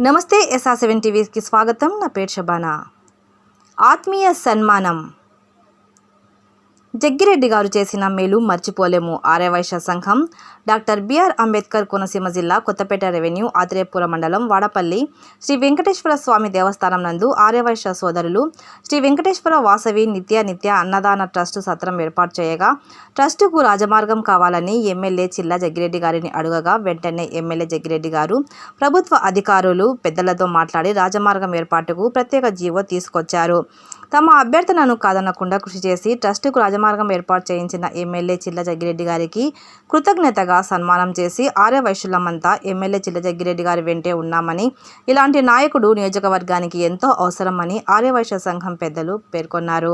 నమస్తే SR seven టీవీకి స్వాగతం. నా పేరు షబానా. ఆత్మీయ సన్మానం. జగ్గిరెడ్డి గారు చేసిన మేలు మర్చిపోలేము. ఆర్యవైశ్య సంఘం డాక్టర్ బిఆర్ అంబేద్కర్ కోనసీమ జిల్లా కొత్తపేట రెవెన్యూ ఆత్రేయపుర మండలం వాడపల్లి శ్రీ వెంకటేశ్వర స్వామి దేవస్థానం నందు ఆర్యవైశ్య సోదరులు శ్రీ వెంకటేశ్వర వాసవి నిత్య నిత్య అన్నదాన ట్రస్టు సత్రం ఏర్పాటు చేయగా ట్రస్టుకు రాజమార్గం కావాలని ఎమ్మెల్యే చిల్లా జగ్గిరెడ్డి గారిని అడుగగా వెంటనే ఎమ్మెల్యే జగ్గిరెడ్డి గారు ప్రభుత్వ అధికారులు పెద్దలతో మాట్లాడి రాజమార్గం ఏర్పాటుకు ప్రత్యేక జీవో తీసుకొచ్చారు. తమ అభ్యర్థనను కాదనకుండా కృషి చేసి ట్రస్టుకు రాజమార్గం ఏర్పాటు చేయించిన ఎమ్మెల్యే చిల్ల జగ్గిరెడ్డి గారికి కృతజ్ఞతగా సన్మానం చేసి ఆర్య వైశ్యులమంతా ఎమ్మెల్యే చిల్ల జగ్గిరెడ్డి గారి వెంటే ఉన్నామని ఇలాంటి నాయకుడు నియోజకవర్గానికి ఎంతో అవసరమని ఆర్య వైశ్య సంఘం పెద్దలు పేర్కొన్నారు.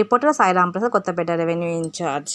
Reporter Sairam Prasad Kothapeta revenue in-charge.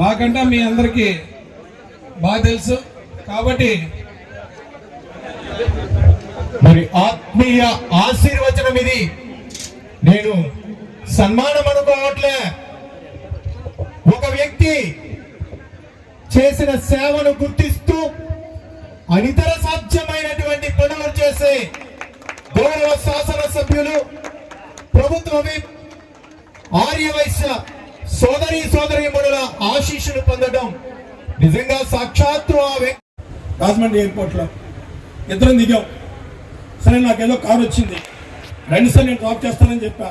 మాకంటే మీ అందరికీ బాగా తెలుసు. కాబట్టి మరి ఆత్మీయ ఆశీర్వచనం ఇది. నేను సన్మానం అనుకోవట్లే. ఒక వ్యక్తి చేసిన సేవను గుర్తిస్తూ అనితర సాధ్యమైనటువంటి పనులు చేసే గౌరవ శాసనసభ్యులు ప్రభుత్వ విప్ ఆర్యవైశ్య సోదరి సోదరి మనుల ఆశీస్సులు పొందడం నిజంగా సాక్షాత్తు ఆ రాజమండ్రి ఎయిర్పోర్ట్లో ఇద్దరం దిగాం. సరే నాకేదో కారు వచ్చింది. రండి సార్ నేను డ్రాప్ చేస్తానని చెప్పా.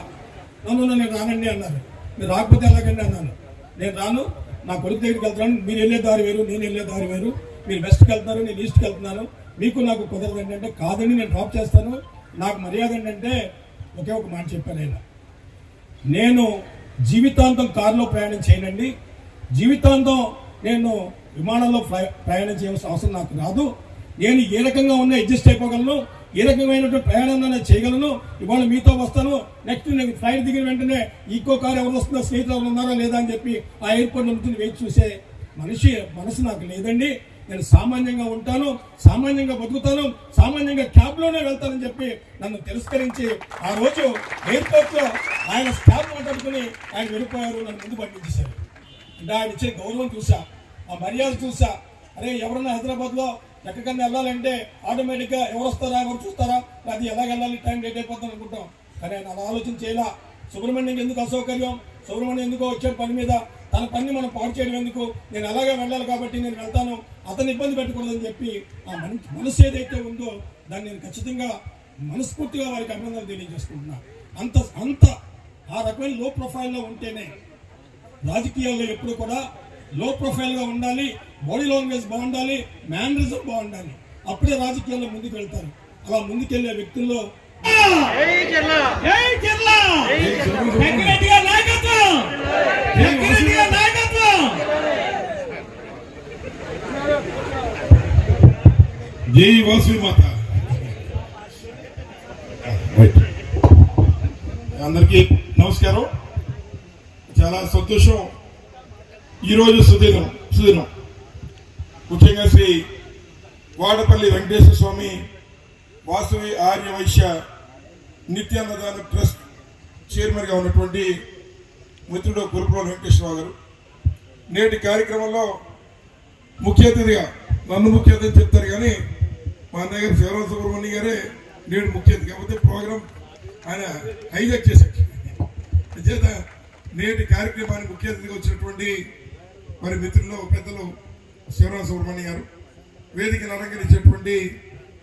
నన్ను నేను రానండి అన్నారు మీరు రాకపోతే ఎలాగండి అన్నాను. నేను రాను. నా కొడుకు దగ్గరికి వెళ్తున్నాను. మీరు వెళ్ళే దారి వేరు నేను వెళ్ళే దారి వేరు. మీరు వెస్ట్కి వెళ్తున్నారు నేను ఈస్ట్కి వెళ్తున్నాను. మీకు నాకు కుదరదు ఏంటంటే కాదండి నేను డ్రాప్ చేస్తాను. నాకు మర్యాద ఏంటంటే ఒకే ఒక మాట చెప్పాను నేను జీవితాంతం కారులో ప్రయాణం చేయనండి. జీవితాంతం నేను విమానంలో ప్రయాణం చేయవలసిన అవసరం నాకు రాదు. నేను ఏ రకంగా ఉన్నా అడ్జస్ట్ అయిపోగలను. ఏ రకమైనటువంటి ప్రయాణం నేను చేయగలను. ఇవాళ మీతో వస్తాను. నెక్స్ట్ నేను ఫ్లైట్ దిగిన వెంటనే ఈకో కార్ ఎవరు వస్తుందో స్నేహితులు ఎవరు ఉన్నారా లేదా అని చెప్పి ఆ ఎయిర్పోర్ట్ నుంచి వేచి చూసే మనిషి మనసు నాకు లేదండి. నేను సామాన్యంగా ఉంటాను సామాన్యంగా బతుకుతాను సామాన్యంగా క్యాబ్లోనే వెళ్తానని చెప్పి నన్ను తిరస్కరించి ఆ రోజు ఎయిర్పోర్ట్లో ఆయన స్టాఫ్ మాట్లాడుకుని ఆయన వెళ్ళిపోయారు నన్ను ముందు పంపించేశారు. అంటే ఆయన ఇచ్చే గౌరవం చూసా ఆ మర్యాద చూసా. అరే ఎవరన్నా హైదరాబాద్లో ఎక్కడికన్నా వెళ్ళాలంటే ఆటోమేటిక్గా ఎవరు వస్తారా ఎవరు చూస్తారా? అది ఎలా వెళ్ళాలి టైం లేట్ అయిపోతుంది అనుకుంటాం. కానీ ఆయన అలా ఆలోచన చేయాల. సుబ్రహ్మణ్యం ఎందుకు అసౌకర్యం? సుబ్రహ్మణ్యం ఎందుకో వచ్చే పని మీద. తన పని మనం పాడు చేయడం ఎందుకు నేను అలాగే వెళ్ళాలి కాబట్టి నేను వెళ్తాను. అతను ఇబ్బంది పెట్టకూడదని చెప్పి ఆ మన మనసు ఏదైతే ఉందో దాన్ని నేను ఖచ్చితంగా మనస్ఫూర్తిగా వారికి అభినందనలు తెలియజేసుకుంటున్నాను అంత అంత ఆ రకమైన లో ప్రొఫైల్లో ఉంటేనే రాజకీయాల్లో ఎప్పుడు కూడా లో ప్రొఫైల్గా ఉండాలి బాడీ లాంగ్వేజ్ బాగుండాలి మేనరిజం బాగుండాలి. అప్పుడే రాజకీయాల్లో ముందుకు వెళ్తారు. అలా ముందుకెళ్ళే వ్యక్తుల్లో నాయకత్వం! జై వాసవి మాత అందరికీ నమస్కారం. చాలా సంతోషం. ఈరోజు సుదినం సుదినం. ముఖ్యంగా శ్రీ వాడపల్లి వెంకటేశ్వర స్వామి వాసవి ఆర్య వైశ్య నిత్యాన్నదాన ట్రస్ట్ చైర్మన్గా ఉన్నటువంటి మిత్రుడు కురుపుల వెంకటేశ్వరరావు గారు. నేటి కార్యక్రమంలో ముఖ్య అతిథిగా నన్ను ముఖ్య అతిథి చెప్తారు కానీ మా అన్నయ్య గారు శివరామ సుబ్రహ్మణ్య గారే నేడు ముఖ్య అతిథి కాకపోతే ప్రోగ్రాం ఆయన హైజాక్ చేశాడు చేత నేటి కార్యక్రమానికి ముఖ్య అతిథిగా వచ్చినటువంటి మరి మిత్రులు పెద్దలు శివరామ సుబ్రహ్మణ్య గారు వేదికను అలంకరించేటువంటి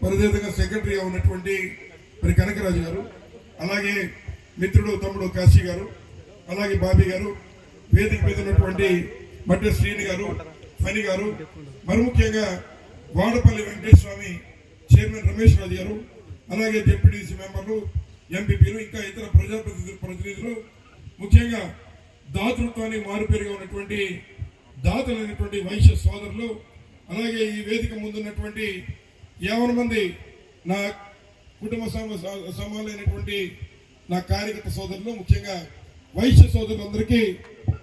మరి సెక్రటరీగా ఉన్నటువంటి మరి కనకరాజు గారు అలాగే మిత్రుడు తమ్ముడు కాశీ గారు అలాగే బాబీ గారు వేదిక మీద ఉన్నటువంటి మట్టి శ్రీని గారు ఫణి గారు మరి ముఖ్యంగా వాడపల్లి వెంకటేశ్వర స్వామి చైర్మన్ రమేష్ రాజు గారు అలాగే డిప్యూటీసీ మెంబర్లు ఎంపీపీలు ఇంకా ఇతర ప్రజాప్రతినిధులు ప్రతినిధులు ముఖ్యంగా దాతృత్వాన్ని మారుపేరుగా ఉన్నటువంటి దాతలైనటువంటి వైశ్య సోదరులు అలాగే ఈ వేదిక ముందున్నటువంటి యావన మంది నా కుటుంబ సమ సమానమైనటువంటి నా కార్యకర్త సోదరులు ముఖ్యంగా వైశ్య సోదరులందరికీ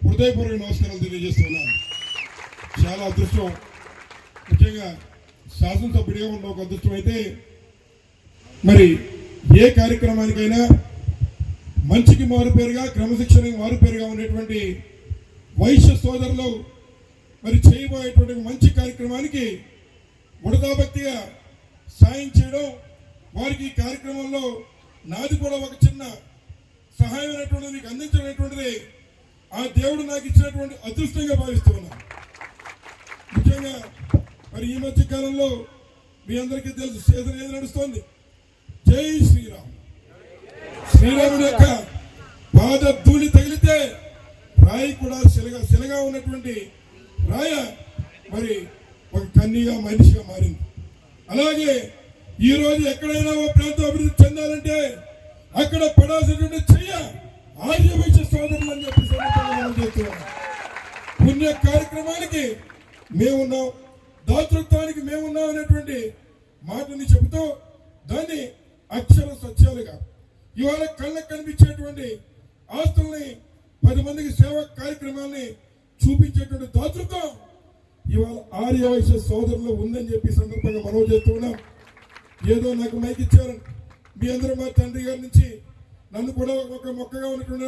హృదయపూర్వక నమస్కారాలు తెలియజేస్తున్నాను చాలా అదృష్టం. ముఖ్యంగా శాసనసభ్యుడిగా ఉన్న ఒక అదృష్టం అయితే మరి ఏ కార్యక్రమానికైనా మంచికి మారుపేరుగా క్రమశిక్షణకి మారుపేరుగా ఉండేటువంటి వైశ్య సోదరులు మరి చేయబోయేటువంటి మంచి కార్యక్రమానికి ఉడతాభక్తిగా సాయం చేయడం వారికి ఈ కార్యక్రమంలో నాది కూడా ఒక చిన్న సహాయమైనటువంటిది మీకు అందించినటువంటిది ఆ దేవుడు నాకు ఇచ్చినటువంటి అదృష్టంగా భావిస్తున్నాను ముఖ్యంగా మరి ఈ మధ్య కాలంలో మీ అందరికీ తెలుసు సీజన్ ఏది నడుస్తోంది? జై శ్రీరామ్. శ్రీరాముడి యొక్క పాద ధూళి తగిలితే రాయి కూడా శిలగా శిలగా ఉన్నటువంటి రాయ మరి ఒక కన్నిగా మనిషిగా మారింది. అలాగే ఈ రోజు ఎక్కడైనా ఓ ప్రాంతం అభివృద్ధి చెందాలంటే అక్కడ పడాల్సినటువంటి చెయ్య ఆర్యవైశ్య సోదరులు అని చెప్పి పుణ్య కార్యక్రమానికి మేమున్నాం. దాతృత్వానికి మేమున్నాం అనేటువంటి మాటని చెబుతూ దాన్ని అక్షర సత్యాలుగా ఇవాళ కళ్ళకు కనిపించేటువంటి ఆస్తుల్ని పది మందికి సేవా కార్యక్రమాల్ని చూపించేటువంటి దాతృత్వం ఇవాళ ఆర్యవైశ్య సోదరులో సోదరులు ఉందని చెప్పి సందర్భంగా మనవి చేస్తూ ఉన్నాం. ఏదో నాకు మైక్ ఇచ్చారు. మీ అందరూ మా తండ్రి గారి నుంచి నన్ను కూడా ఒక మొక్కగా ఉన్నటువంటి